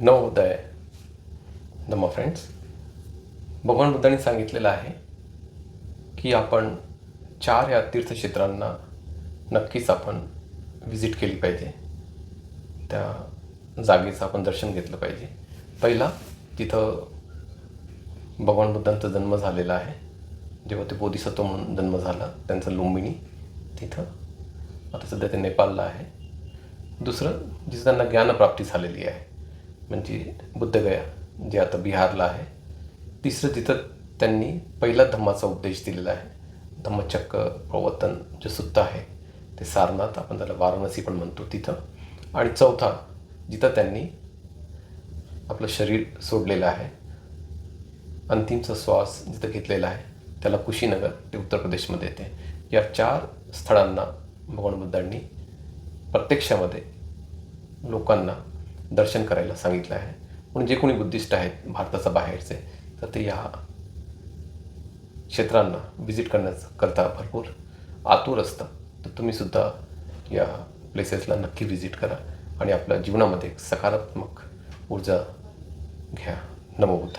नवोदय नमो friends भगवान बुद्धांनी सांगितलेलं आहे की आपण चार या तीर्थक्षेत्रांना नक्कीच आपण व्हिजिट केली पाहिजे. त्या जागेचं आपण दर्शन घेतलं पाहिजे. पहिला तिथं भगवान बुद्धांचा जन्म झालेला आहे जेव्हा ते बोधिसत्व म्हणून जन्म झाला त्यांचा लुंबिनी तिथं. आता सध्या ते नेपाळला आहे. दुसरं जिथं त्यांना ज्ञानप्राप्ती झालेली आहे. म्हणजे बुद्धगया जे आता बिहारला आहे. तिसरं तिथं त्यांनी पहिला धम्माचा उपदेश दिलेला आहे. धम्मचक्क प्रवर्तन जे सुद्धा आहे ते सारनाथ आपण त्याला वाराणसी पण म्हणतो तिथं. आणि चौथा जिथं त्यांनी आपलं शरीर सोडलेलं आहे. अंतिमचा श्वास जिथं घेतलेला आहे त्याला कुशीनगर ते उत्तर प्रदेशमध्ये येते. या चार स्थळांना भगवान बुद्धांनी प्रत्यक्षामध्ये लोकांना दर्शन करायला सांगितलं आहे. म्हणून जे कोणी बुद्धिस्ट आहेत भारताचा बाहेरचे तर ते या क्षेत्रांना व्हिजिट करण्याचं करता भरपूर आतुर असतं तर तुम्हीसुद्धा या प्लेसेसला नक्की व्हिजिट करा आणि आपल्या जीवनामध्ये एक सकारात्मक ऊर्जा घ्या. नमोबुद्ध